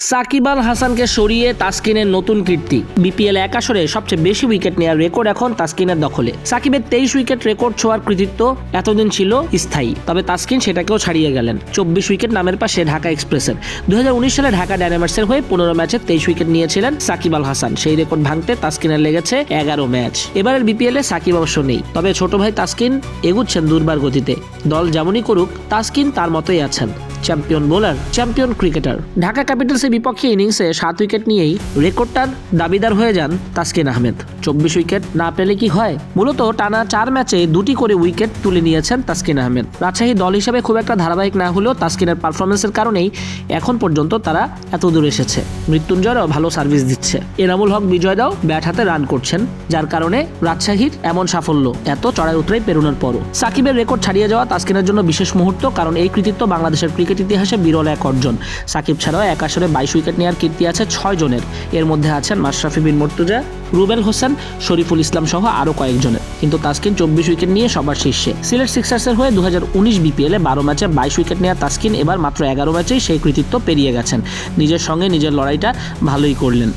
সাকিব আল হাসানকে সরিয়ে তাসকিনের নতুন কীর্তি। বিপিএল এক আসরে সবচেয়ে বেশি উইকেট নেওয়ার রেকর্ড এখন তাসকিনের দখলে। সাকিবের তেইশ উইকেট রেকর্ড ছোঁয়ার কৃতিত্ব এতদিন ছিল স্থায়ী। তবে তাসকিন সেটাকেও ছাড়িয়ে গেলেন। চব্বিশ উইকেট নামের পাশে ঢাকা এক্সপ্রেসের। দু হাজার উনিশ সালে ঢাকা ডায়নামার্সের হয়ে পনেরো ম্যাচে তেইশ উইকেট নিয়েছিলেন সাকিব আল হাসান। সেই রেকর্ড ভাঙতে তাসকিনের লেগেছে এগারো ম্যাচ। এবারের বিপিএলে সাকিব অবশ্য নেই। তবে ছোট ভাই তাসকিন এগুচ্ছেন দুর্বার গতিতে। দল যেমনই করুক, তাসকিন তার মতোই আছেন। Champion bowler, champion cricketer. Dhaka ক্যাপিটালসের বিপক্ষে ইনিংসে সাত উইকেট নিয়েই রেকর্ডটার দাবিদার হয়ে যান তাসকিন আহমেদ। চব্বিশ উইকেট না পেলে কি হয়? মূলত টানা চার ম্যাচে দুটি করে উইকেট তুলে নিয়েছেন তাসকিন আহমেদ। রাজশাহী দল হিসেবে খুব একটা ধারাবাহিক না হলেও তাসকিনের পারফরমেন্সের কারণেই এখন পর্যন্ত তারা এত দূর এসেছে। মৃত্যুঞ্জয়ও ভালো সার্ভিস দিচ্ছে। এনামুল হক বিজয় দাও ব্যাট হাতে রান করছেন, যার কারণে রাজশাহীর এমন সাফল্য, এত চড়াই উতরাই পেরোনোর পরও। সাকিবের রেকর্ড ছাড়িয়ে যাওয়া তাসকিনের জন্য বিশেষ মুহূর্ত, কারণ এই কৃতিত্ব বাংলাদেশের ক্রিকেট ইতিহাসে বিরল এক অর্জন। সাকিব ছাড়াও এক আসরে বাইশ উইকেট নেওয়ার কীর্তি আছে ছয় জনের। এর মধ্যে আছেন মাশরাফি বিন মর্তুজা, রুবেল হোসেন, শরীফুল ইসলাম সহ আরও কয়েকজনের কিন্তু তাসকিন চব্বিশ উইকেট নিয়ে সবার শীর্ষে। সিলেট সিক্সার্সের হয়ে দু হাজার উনিশ বিপিএলে বারো ম্যাচে বাইশ উইকেট নেওয়া তাসকিন এবার মাত্র এগারো ম্যাচেই সেই কৃতিত্ব পেরিয়ে গেছেন। নিজের সঙ্গে নিজের লড়াইটা ভালোই করলেন।